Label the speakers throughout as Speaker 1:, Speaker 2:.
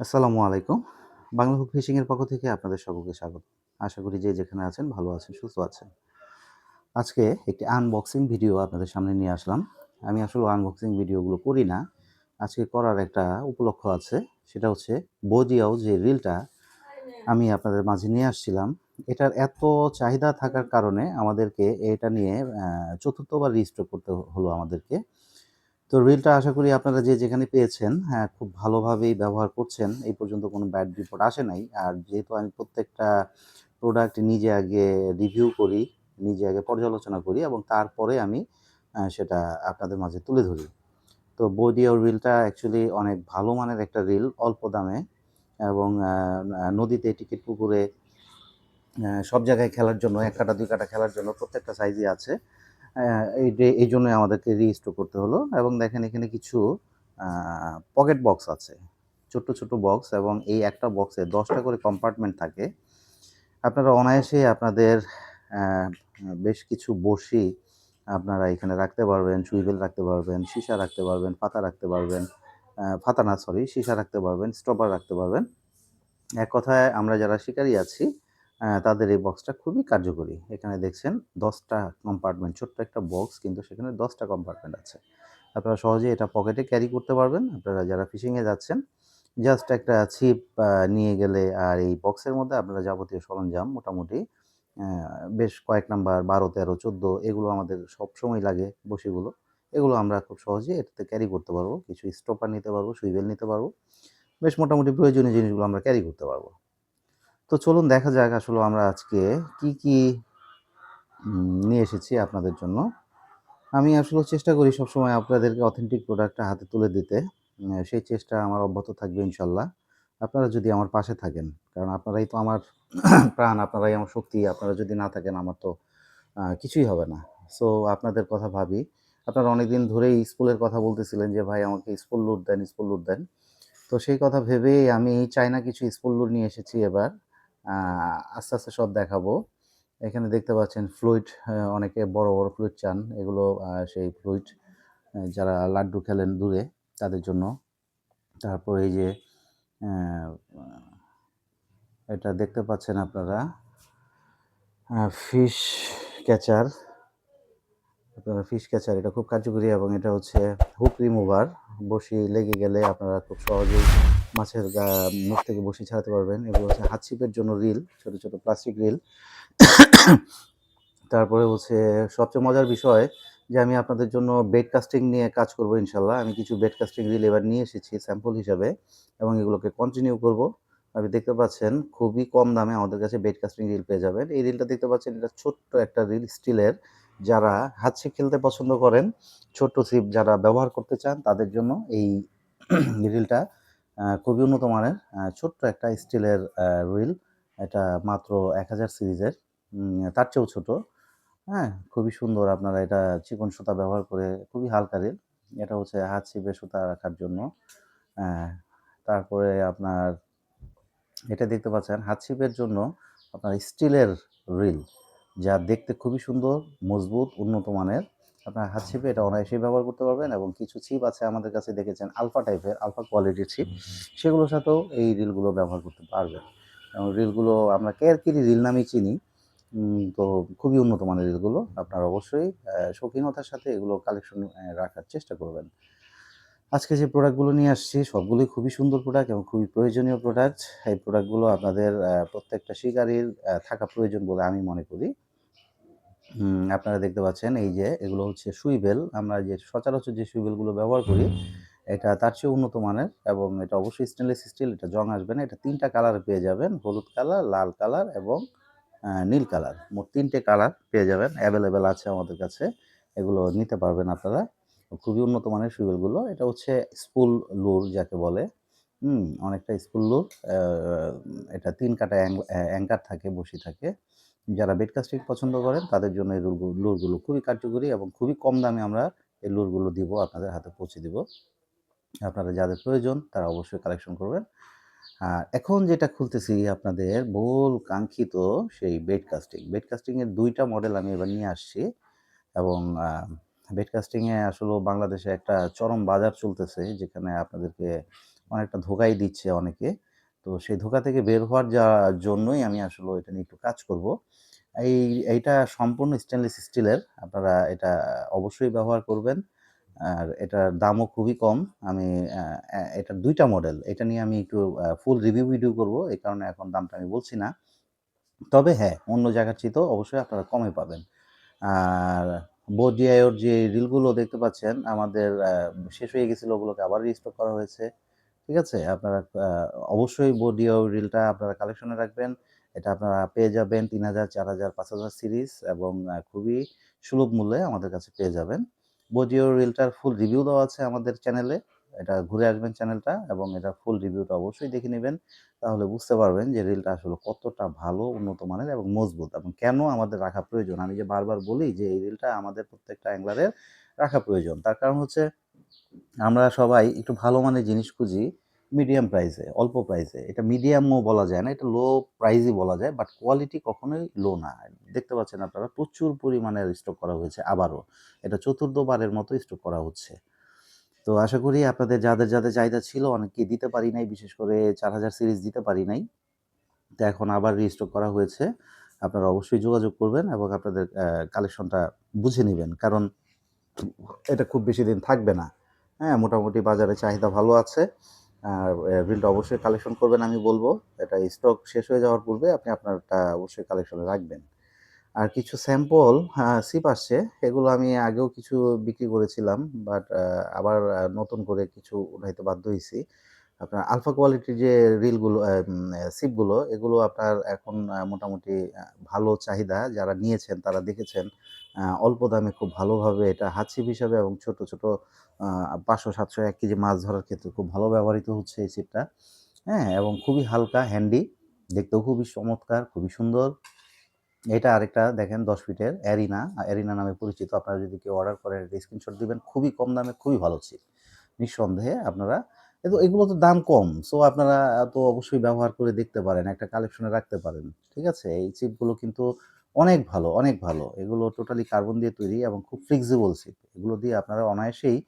Speaker 1: আসসালামু আলাইকুম। Bangla hook fishing এর পক্ষ থেকে আপনাদের সকলকে স্বাগত। আশা করি যে যেখানে আছেন ভালো আছেন, সুস্থ আছেন। আজকে একটি আনবক্সিং ভিডিও আপনাদের সামনে নিয়ে আসলাম। আমি আসলে আনবক্সিং ভিডিওগুলো করি না। আজকে করার একটা উপলক্ষ আছে। সেটা হচ্ছে বৌদিয়াও যে রিলটা আমি আপনাদের মাঝে নিয়ে আসছিলাম, এটার এত চাহিদা থাকার কারণে আমাদেরকে এটা নিয়ে চতুর্থবার রিস্টোর করতে হলো আমাদেরকে। তো রিলটা আশা করি আপনারা যে যেখানে পেয়েছেন, হ্যাঁ, খুব ভালোভাবেই ব্যবহার করছেন। এই পর্যন্ত কোনো ব্যাড রিপোর্ট আসে নাই। আর যেহেতু আমি প্রত্যেকটা প্রোডাক্ট নিজে আগে রিভিউ করি, নিজে আগে পর্যালোচনা করি এবং তারপরে আমি সেটা আপনাদের মাঝে তুলে ধরি। তো বৌদিয়ার রিলটা অ্যাকচুয়ালি অনেক ভালো মানের একটা রিল, অল্প দামে এবং নদীতে, টিকিট পুকুরে সব জায়গায় খেলার জন্য ১ কাঠা ২ কাঠা খেলার জন্য প্রত্যেকটা সাইজই আছে। এই যে এইজন্যই আমাদেরকে রিস্টোর করতে হলো এবং দেখেন এখানে কিছু পকেট বক্স আছে। ছোট্ট, ছোট্ট বক্স এবং এই একটা বক্সে ১০ টা করে কম্পার্টমেন্ট থাকে। আপনারা অনায়াসে আপনাদের বেশ কিছু বসি আপনারা এখানে রাখতে পারবেন, সুইভেল রাখতে পারবেন, সীসা রাখতে পারবেন, ফাতা রাখতে পারবেন। ফাতা না সরি, সীসা রাখতে পারবেন, স্টপার রাখতে পারবেন। এক কথায় আমরা যারা শিকারী আছি, তাদের এই বক্সটা খুবই কার্যকরী। এখানে দেখছেন দশটা কম্পার্টমেন্ট, ছোট্ট একটা বক্স কিন্তু সেখানে দশটা কম্পার্টমেন্ট আছে। আপনারা সহজেই এটা পকেটে ক্যারি করতে পারবেন। আপনারা যারা ফিশিংয়ে যাচ্ছেন, জাস্ট একটা ছিপ নিয়ে গেলে আর এই বক্সের মধ্যে আপনারা যাবতীয় সরঞ্জাম মোটামুটি বেশ কয়েক নাম্বার ১২, ১৩, ১৪ এগুলো আমাদের সবসময় লাগে বড়শিগুলো। এগুলো আমরা খুব সহজে এটাতে ক্যারি করতে পারব। কিছু স্টপার নিতে পারব, সুইবেল নিতে পারব। বেশ মোটামুটি প্রয়োজনীয় জিনিসগুলো আমরা ক্যারি করতে পারব। তো চলুন দেখা যাক আসলে আমরা আজকে কি, কি নিয়ে এসেছি আপনাদের জন্য। আমি আসলে চেষ্টা করি সবসময় আপনাদেরকে অথেন্টিক প্রোডাক্টটা হাতে তুলে দিতে। সেই চেষ্টা আমার অব্যাহত থাকবে ইনশাআল্লাহ। আপনারা যদি আমার পাশে থাকেন। কারণ আপনারাই তো আমার প্রাণ, আপনারাই আমার শক্তি। আপনারা যদি না থাকেন আমার তো কিছুই হবে না। সো আপনাদের কথা ভাবি। আপনারা অনেকদিন ধরেই স্কুলের কথা বলতেছিলেন যে, "ভাই আমাকে স্কুল লুট দেন, স্কুল লুট দেন।" তো সেই কথা ভেবেই আমি চায়না কিছু স্কুল লুট নিয়ে এসেছি এবার। আস্তে, আস্তে সব দেখাবো। এখানে দেখতে পাচ্ছেন ফ্লুইড অনেকে বড়, বড় ফ্লুইড চান। এগুলো সেই ফ্লুইড যারা লাড্ডু খেলেন দূরে তাদের জন্য। তারপর এই যে এটা দেখতে পাচ্ছেন আপনারা ফিশ ক্যাচার। আপনারা ফিশ ক্যাচার এটা খুব কার্যকরী এবং এটা হচ্ছে হুক রিমুভার। বড়শি লেগে গেলে আপনারা খুব সহজেই মাছের মুখ থেকে বড়শি ছাড়াতে পারবেন। এগুলো হচ্ছে হাত ছিপের জন্য রিল, ছোট, ছোট প্লাস্টিক রিল। তারপরে হচ্ছে সবচেয়ে মজার বিষয় যে আমি আপনাদের জন্য বেট কাস্টিং নিয়ে কাজ করব ইনশাল্লাহ আমি কিছু বেড কাস্টিং রিল এবার নিয়ে এসেছি স্যাম্পল হিসাবে এবং এগুলোকে কন্টিনিউ করব। আপনি দেখতে পাচ্ছেন খুবই কম দামে আমাদের কাছে বেড কাস্টিং রিল পেয়ে যাবেন। এই রিলটা দেখতে পাচ্ছেন এটা ছোট্ট একটা রিল স্টিলের। যারা হাত ছিপ খেলতে পছন্দ করেন, ছোট্ট ছিপ যারা ব্যবহার করতে চান তাদের জন্য এই রিলটা খুবই উন্নত মানের। ছোট্ট একটা স্টিলের রিল। এটা মাত্র ১০০০ সিরিজের। তার চেয়েও ছোট। হ্যাঁ? খুবই সুন্দর আপনারা এটা চিকন সুতা ব্যবহার করে খুবই হালকা রিল। এটা হচ্ছে হাত ছিপে সুতা রাখার জন্য। তারপরে আপনার এটা দেখতে পাচ্ছেন হাত ছিপের জন্য আপনার স্টিলের রিল। যা দেখতে খুবই সুন্দর, মজবুত, উন্নত মানের। আপনার হাত ছিপে এটা অনায়াসেই ব্যবহার করতে পারবেন এবং কিছু ছিপ আছে আমাদের কাছে দেখেছেন আলফা টাইপের, আলফা কোয়ালিটির ছিপ। সেগুলোর সাথেও এই রিলগুলো ব্যবহার করতে পারবেন। এবং রিলগুলো আমরা কেরকিরি রিল নামেই চিনি। তো খুবই উন্নত মানের রিলগুলো। আপনারা অবশ্যই শৌখিনতার সাথে এগুলো কালেকশন রাখার চেষ্টা করবেন। আজকে যে প্রোডাক্টগুলো নিয়ে আসছি সবগুলোই খুবই সুন্দর প্রোডাক্ট এবং খুবই প্রয়োজনীয় প্রোডাক্ট। এই প্রোডাক্টগুলো আপনাদের প্রত্যেকটা শিকারীর থাকা প্রয়োজন বলে আমি মনে করি। আপনারা দেখতে পাচ্ছেন এই যে এগুলো হচ্ছে সুইবেল আমরা যে সচরাচর যে সুইভেলগুলো ব্যবহার করি, এটা তার চেয়েও উন্নত মানের এবং এটা অবশ্যই স্টেনলেস স্টিল। এটা জং আসবে না। এটা ৩ কালার পেয়ে যাবেন। হলুদ কালার, লাল কালার এবং নীল কালার। মোট তিনটে কালার পেয়ে যাবেন। অ্যাভেলেবেল আছে আমাদের কাছে। এগুলো নিতে পারবেন আপনারা। খুবই উন্নত মানের সুইবেলগুলো এটা হচ্ছে স্পুল লুর যাকে বলে। হুম? অনেকটা স্পুল লুর। এটা তিন কাটা অ্যাং অ্যাঙ্কার থাকে, বড়শি থাকে। যারা বেট কাস্টিং পছন্দ করেন তাদের জন্য এই লুরগুলো খুবই কার্যকরী এবং খুবই কম দামে আমরা এই লুরগুলো দিব, আপনাদের হাতে পৌঁছে দিব। আপনারা যাদের প্রয়োজন তারা অবশ্যই কালেকশন করবেন। আর এখন যেটা খুলতেছি আপনাদের বহুল কাঙ্ক্ষিত সেই বেট কাস্টিং। বেট কাস্টিং এর ২ টা মডেল আমি এবার নিয়ে আসছি এবং আ বেট কাস্টিং এ আসলেও বাংলাদেশে একটা চরম বাজার চলতেছে যেখানে আপনাদেরকে অনেকটা ধোকাই দিচ্ছে অনেকে। তো সেই ধোকা থেকে বের হওয়ার যা জন্যই আমি আসলে এটা নিয়ে একটু কাজ করব। এই এইটা সম্পূর্ণ স্টেনলেস স্টিলের। আপনারা এটা অবশ্যই ব্যবহার করবেন। আর এটার দামও খুবই কম। আমি এটার ২ টা মডেল। এটা নিয়ে আমি একটু ফুল রিভিউ ভিডিও করব। এই কারণে এখন দামটা আমি বলছি না। তবে হ্যাঁ, অন্য জায়গার চেয়েতেও অবশ্যই আপনারা কমে পাবেন। আর বোডিয়াইওর যে রিলগুলো দেখতে পাচ্ছেন আমাদের শেষ হয়ে গেছিল ওগুলোকে আবার রিস্টক করা হয়েছে। ঠিক আছে? আপনারা অবশ্যই বোডিয়াও রিলটা আপনারা কালেকশনে রাখবেন। এটা আপনারা পেয়ে যাবেন ৩০০০, ৪০০০, ৫০০০ সিরিজ এবং খুবই সুলভ মূল্যে আমাদের কাছে পেয়ে যাবেন। বোডিও রিলটার ফুল রিভিউ দেওয়া আছে আমাদের চ্যানেলে। এটা ঘুরে আসবেন চ্যানেলটা এবং এটা ফুল রিভিউটা অবশ্যই দেখে নেবেন তাহলে বুঝতে পারবেন যে রিলটা আসলে কতটা ভালো, উন্নত মানের এবং মজবুত এবং কেন আমাদের রাখা প্রয়োজন। আমি যে বারবার বলি যে এই রিলটা আমাদের প্রত্যেকটা অ্যাঙ্গলারের রাখা প্রয়োজন। তার কারণ হচ্ছে আমরা সবাই একটু ভালো মানের জিনিস খুঁজি মিডিয়াম প্রাইসে, অল্প প্রাইসে। এটা মিডিয়ামও বলা যায় না, এটা লো প্রাইসই বলা যায়। বাট কোয়ালিটি কখনোই লো না। দেখতে পাচ্ছেন আপনারা প্রচুর পরিমাণে স্টক করা হয়েছে আবারও। এটা চতুর্থবারের মতো স্টক করা হচ্ছে। তো আশা করি আপনাদের যাদের, যাদের চাহিদা ছিল অনেককে দিতে পারি নাই। বিশেষ করে ৪০০০ সিরিজ দিতে পারি নাই। তো এখন আবার রিস্টক করা হয়েছে। আপনারা অবশ্যই যোগাযোগ করবেন এবং আপনাদের কালেকশনটা বুঝে নেবেন কারণ এটা খুব বেশি দিন থাকবে না। হ্যাঁ? মোটামুটি বাজারে চাহিদা ভালো আছে। আর রিলটা অবশ্যই কালেকশন করবেন আমি বলব এটা স্টক শেষ হয়ে যাওয়ার পূর্বে আপনি আপনারটা অবশ্যই কালেকশনে রাখবেন। আর কিছু স্যাম্পল সিপ আসছে। এগুলো আমি আগেও কিছু বিক্রি করেছিলাম। বাট আবার নতুন করে কিছু উঠাইতে বাধ্য হয়েছি আপনার আলফা কোয়ালিটির যে রিলগুলো সিপগুলো এগুলো আপনার এখন মোটামুটি ভালো চাহিদা। যারা নিয়েছেন তারা দেখেছেন অল্প দামে খুব ভালোভাবে এটা হাত ছিপ হিসাবে এবং ছোট, ছোট ৫০০, ৭০০, ১ কেজি মাছ ধরার ক্ষেত্রে খুব ভালো ব্যবহৃত হচ্ছে এই ছিপটা। হ্যাঁ? এবং খুবই হালকা, হ্যান্ডি। দেখতেও খুবই চমৎকার, খুবই সুন্দর। এটা আরেকটা দেখেন ১০ ফিটের অ্যারিনা, অ্যারিনা নামে পরিচিত। আপনারা যদি কেউ অর্ডার করেন এটা স্ক্রিনশট দিবেন। খুবই কম দামে খুবই ভালো ছিপ। নিঃসন্দেহে আপনারা কিন্তু এগুলো তো দাম কম। সো আপনারা তো অবশ্যই ব্যবহার করে দেখতে পারেন। একটা কালেকশনে রাখতে পারেন। ঠিক আছে? এই ছিপগুলো কিন্তু অনেক ভালো, অনেক ভালো। এগুলো টোটালি কার্বন দিয়ে তৈরি এবং খুব ফ্লেক্সিবল ছিপ। এগুলো দিয়ে আপনারা অনায়াসেই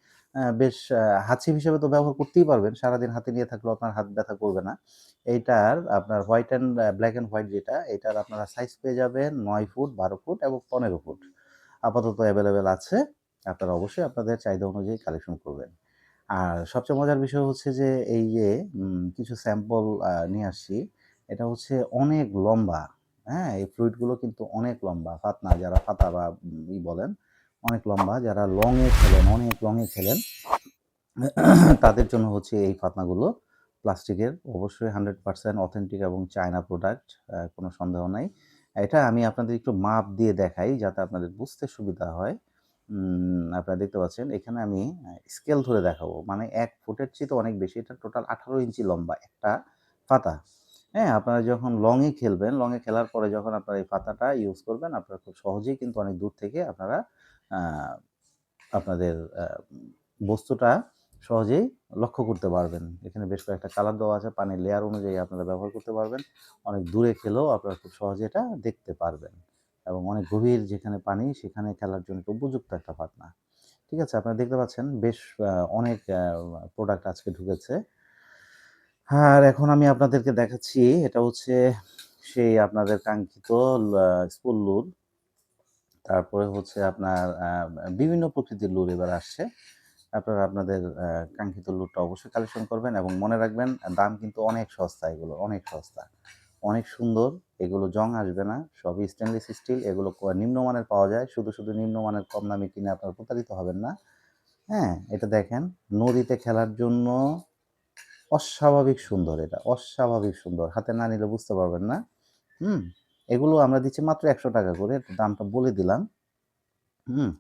Speaker 1: বেশ ছিপ হিসেবে তো ব্যবহার করতেই পারবেন। সারাদিন হাতে নিয়ে থাকলেও আপনার হাত ব্যথা করবে না। এইটার আপনার white and black and white যেটা, এটার আপনারা সাইজ পেয়ে যাবেন নয় ফুট, ১২ ফুট এবং ১৫ ফুট। আপাতত অ্যাভেলেবেল আছে। আপনারা অবশ্যই আপনাদের চাহিদা অনুযায়ী কালেকশন করবেন। আর সবচেয়ে মজার বিষয় হচ্ছে যে এই যে কিছু স্যাম্পল নিয়ে আসছি। এটা হচ্ছে অনেক লম্বা। হ্যাঁ? এই ফ্লুইডগুলো কিন্তু অনেক লম্বা। ফাতনা যারা ফাতা বা ই বলেন অনেক লম্বা। যারা লং এ খেলেন, অনেক লং এ খেলেন তাদের জন্য হচ্ছে এই ফাতনাগুলো প্লাস্টিকের অবশ্যই 100% অথেন্টিক এবং চায়না প্রোডাক্ট। কোনো সন্দেহ নাই। এটা আমি আপনাদের একটু মাপ দিয়ে দেখাই যাতে আপনাদের বুঝতে সুবিধা হয়। আপনারা দেখতে পাচ্ছেন এখানে আমি স্কেল ধরে দেখাবো। মানে এক ফুটের চেয়ে তো অনেক বেশি। এটা টোটাল ১৮ ইঞ্চি লম্বা একটা ফাতা। হ্যাঁ? আপনারা যখন লং এ খেলবেন, লং এ খেলার পরে যখন আপনারা এই ফাতাটা ইউজ করবেন, আপনারা খুব সহজেই কিন্তু অনেক দূর থেকে আপনারা আপনাদের বস্তুটা সহজেই লক্ষ্য করতে পারবেন। এখানে বেশ কয়েকটা কালার দেওয়া আছে। পানির লেয়ার অনুযায়ী আপনারা ব্যবহার করতে পারবেন। অনেক দূরে খেলেও আপনারা খুব সহজে এটা দেখতে পারবেন। এবং অনেক গভীর যেখানে পানি, সেখানে খেলার জন্য উপযুক্ত একটা ফাতনা। ঠিক আছে? আপনারা দেখতে পাচ্ছেন বেশ অনেক প্রোডাক্ট আজকে ঢুকেছে। আর এখন আমি আপনাদেরকে দেখাচ্ছি, এটা হচ্ছে সেই আপনাদের কাঙ্ক্ষিত লা স্পুল লুর। তারপরে হচ্ছে আপনার বিভিন্ন প্রকৃতির লুর এবার আসছে। আপনারা আপনাদের কাঙ্ক্ষিত লুরটা অবশ্যই কালেকশন করবেন এবং মনে রাখবেন দাম কিন্তু অনেক সস্তা এগুলো, অনেক সস্তা। অনেক সুন্দর। এগুলো জং আসবে না। সবই স্টেনলেস স্টিল। এগুলো নিম্নমানের পাওয়া যায়। শুধু, শুধু নিম্নমানের কম দামে কিনে আপনারা প্রতারিত হবেন না। হ্যাঁ? এটা দেখেন নদীতে খেলার জন্য অস্বাভাবিক সুন্দর এটা। অস্বাভাবিক সুন্দর। হাতে না নিলে বুঝতে পারবেন না। হুম? এগুলো আমরা দিচ্ছি মাত্র ৳১০০ করে। দামটা বলে দিলাম। হুম?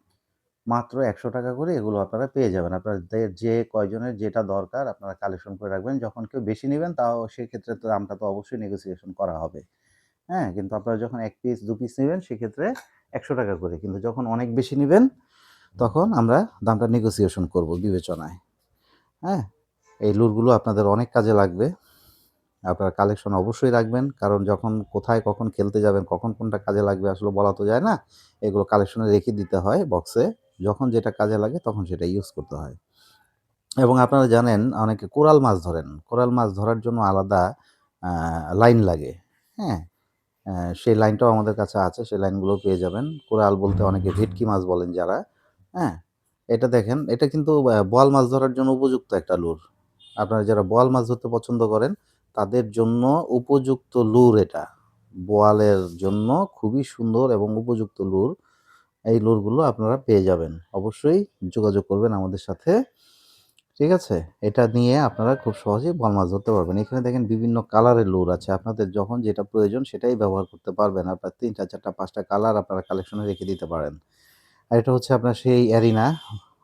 Speaker 1: মাত্র ৳১০০ করে এগুলো আপনারা পেয়ে যাবেন। আপনাদের যে কয়জনের যেটা দরকার আপনারা কালেকশন করে রাখবেন। যখন কেউ বেশি নেবেন তাও সেক্ষেত্রে তো দামটা তো অবশ্যই নেগোসিয়েশন করা হবে। হ্যাঁ? কিন্তু আপনারা যখন এক পিস দু পিস নেবেন সেক্ষেত্রে ৳১০০ করে। কিন্তু যখন অনেক বেশি নেবেন তখন আমরা দামটা নেগোসিয়েশন করব বিবেচনায়। হ্যাঁ? এই লুরগুলো আপনাদের অনেক কাজে লাগবে। আপনারা কালেকশন অবশ্যই রাখবেন। কারণ যখন কোথায় কখন খেলতে যাবেন, কখন কোনটা কাজে লাগবে আসলে বলা তো যায় না। এগুলো কালেকশনে রেখে দিতে হয় বক্সে। যখন যেটা কাজে লাগে তখন সেটা ইউজ করতে হয়। এবং আপনারা জানেন অনেকে কোরাল মাছ ধরেন। কোরাল মাছ ধরার জন্য আলাদা লাইন লাগে, হ্যাঁ? সেই লাইনটাও আমাদের কাছে আছে। সেই লাইনগুলোও পেয়ে যাবেন। কোরাল বলতে অনেকে ভেটকি মাছ বলেন যারা, হ্যাঁ? এটা দেখেন, এটা কিন্তু বল মাছ ধরার জন্য উপযুক্ত একটা লুর। আপনারা যারা বল মাছ ধরতে পছন্দ করেন, তাদের জন্য উপযুক্ত লুর এটা। বোয়ালের জন্য খুবই সুন্দর এবং উপযুক্ত লুর। এই লুরগুলো আপনারা পেয়ে যাবেন। অবশ্যই যোগাযোগ করবেন আমাদের সাথে। ঠিক আছে? এটা নিয়ে আপনারা খুব সহজেই বল মাছ ধরতে পারবেন। এখানে দেখেন বিভিন্ন কালারের লুর আছে। আপনাদের যখন যেটা প্রয়োজন সেটাই ব্যবহার করতে পারবেন। আপনার ৩ টা, ৪ টা, ৫ টা কালার আপনারা কালেকশনে রেখে দিতে পারেন। আর এটা হচ্ছে আপনার সেই অ্যারিনা।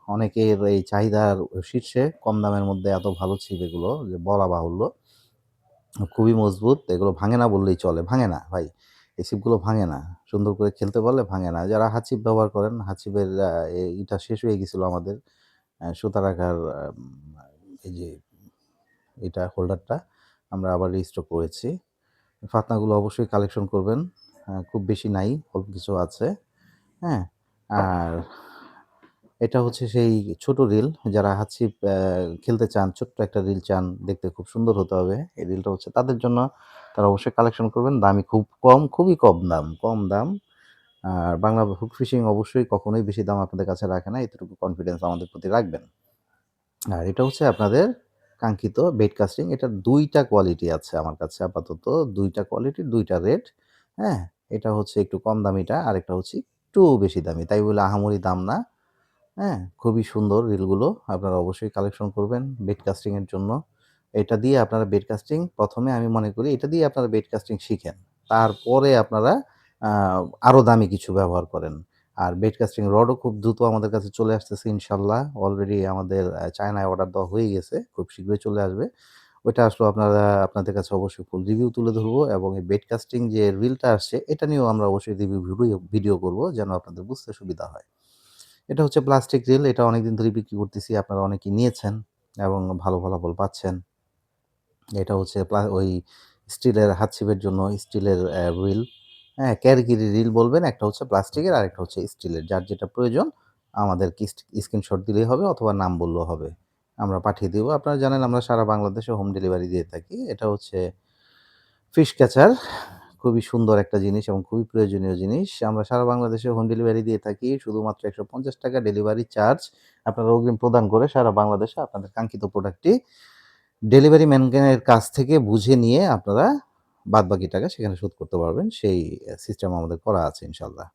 Speaker 1: অনেকের এই চাহিদার শীর্ষে কম দামের মধ্যে এত ভালো ছিপ এগুলো যে বলা বাহুল্য। খুবই মজবুত। এগুলো ভাঙে না বললেই চলে। ভাঙে না ভাই। এই ছিপগুলো ভাঙে না। সুন্দর করে খেলতে পারলে ভাঙে না। যারা হাত ছিপ ব্যবহার করেন, হাত ছিপের এ ইটা শেষ হয়ে গেছিল আমাদের। সুতা রাখার এই যে এটা হোল্ডারটা আমরা আবার রিস্টক করেছি। ফাতনাগুলো অবশ্যই কালেকশন করবেন। খুব বেশি নাই, অল্প কিছু আছে। হ্যাঁ? আর এটা হচ্ছে সেই ছোট রিল। যারা অ্যা খেলতে চান, ছোট্ট একটা রিল চান, দেখতে খুব সুন্দর হতে হবে। এই রিলটা হচ্ছে তাদের জন্য। তারা অবশ্যই কালেকশন করবেন। দামি খুব কম, খুবই কম দাম, কম দাম। আর বাংলা হুক ফিশিং অবশ্যই কখনোই বেশি দাম আপনাদের কাছে রাখে না। এতটুকু কনফিডেন্স আমাদের প্রতি রাখবেন। আর এটা হচ্ছে আপনাদের কাঙ্ক্ষিত বেড কাস্টিং। এটার দুইটা কোয়ালিটি আছে আমার কাছে আপাতত। ২ টা কোয়ালিটির ২ রেট। হ্যাঁ? এটা হচ্ছে একটু কম দামিটা, আর একটা হচ্ছে একটু বেশি দামি। তাই বলে আহামরি দাম না। হ্যাঁ? খুবই সুন্দর রিলগুলো। আপনারা অবশ্যই কালেকশন করবেন বেড কাস্টিং এর জন্য। এটা দিয়ে আপনারা বেড কাস্টিং ১ম এ আমি মনে করি এটা দিয়ে আপনারা বেড কাস্টিং শিখেন। তারপরে আপনারা আরও দামি কিছু ব্যবহার করেন। আর বেড কাস্টিং রডও খুব দ্রুত আমাদের কাছে চলে আসতেছে ইনশাল্লাহ অলরেডি আমাদের চায়নায় অর্ডার দেওয়া হয়ে গেছে। খুব শীঘ্রই চলে আসবে। ওইটা আসলেও আপনারা আপনাদের কাছে অবশ্যই ফুল রিভিউ তুলে ধরবো এবং এই বেড কাস্টিং যে রিলটা আসছে, এটা নিয়েও আমরা অবশ্যই রিভিউ ভিডিও ভিডিও করব যেন আপনাদের বুঝতে সুবিধা হয়। এটা হচ্ছে প্লাস্টিক রিল। এটা অনেকদিন ধরে বিক্রি করতেছি। আপনারা অনেকেই নিয়েছেন এবং ভালো ফলাফল পাচ্ছেন। এটা হচ্ছে ওই স্টিলের হাত ছিপের জন্য স্টিলের রিল। হ্যাঁ? ক্যারিগিরি রিল বলবেন। একটা হচ্ছে প্লাস্টিকের, আর একটা হচ্ছে স্টিলের। যার যেটা প্রয়োজন আমাদেরকে স্ট স্ক্রিনশট দিলেই হবে অথবা নাম বললেও হবে। আমরা পাঠিয়ে দিব। আপনারা জানেন আমরা সারা বাংলাদেশে হোম ডেলিভারি দিয়ে থাকি। এটা হচ্ছে ফিশ ক্যাচার। খুবই সুন্দর একটা জিনিস এবং খুবই প্রয়োজনীয় জিনিস। আমরা সারা বাংলাদেশে হোম ডেলিভারি দিয়ে থাকি। শুধুমাত্র ৳১৫০ ডেলিভারি চার্জ আপনারা অগ্রিম প্রদান করে সারা বাংলাদেশে আপনাদের কাঙ্ক্ষিত প্রোডাক্টটি ডেলিভারি ম্যানের কাছ থেকে বুঝে নিয়ে আপনারা বাদ বাকি টাকা সেখানে শোধ করতে পারবেন। সেই সিস্টেম আমাদের করা আছে ইনশাল্লাহ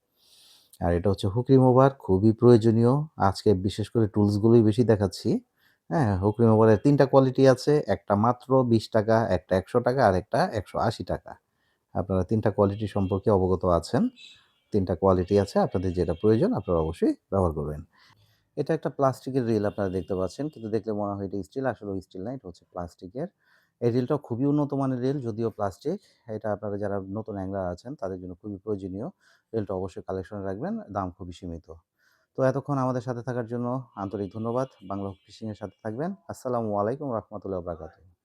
Speaker 1: আর এটা হচ্ছে হুক রিমুভার খুবই প্রয়োজনীয়। আজকে বিশেষ করে টুলসগুলোই বেশি দেখাচ্ছি। হ্যাঁ? হুক রিমুভারের তিনটা কোয়ালিটি আছে। একটা মাত্র ৳২০, একটা ৳১০০ আরেকটা ৳১৮০ আপনারা তিনটা কোয়ালিটি সম্পর্কে অবগত আছেন। তিনটা কোয়ালিটি আছে। আপনাদের যেটা প্রয়োজন আপনারা অবশ্যই ব্যবহার করবেন। এটা একটা প্লাস্টিকের রিল আপনারা দেখতে পাচ্ছেন। কিন্তু দেখলে মনে হয় এটা স্টিল। আসলেও স্টিল না। এটা হচ্ছে প্লাস্টিকের। এই রিলটাও খুবই উন্নত মানের রিল যদিও প্লাস্টিক। এটা আপনারা যারা নতুন অ্যাংলার আছেন, তাদের জন্য খুবই প্রয়োজনীয়। রিলটা অবশ্যই কালেকশনে রাখবেন। দাম খুবই সীমিত। তো এতক্ষণ আমাদের সাথে থাকার জন্য আন্তরিক ধন্যবাদ। বাংলা ফিশিংয়ের সাথে থাকবেন। আসসালামু আলাইকুম রাহমাতুল্লাহি বারাকাতুহু।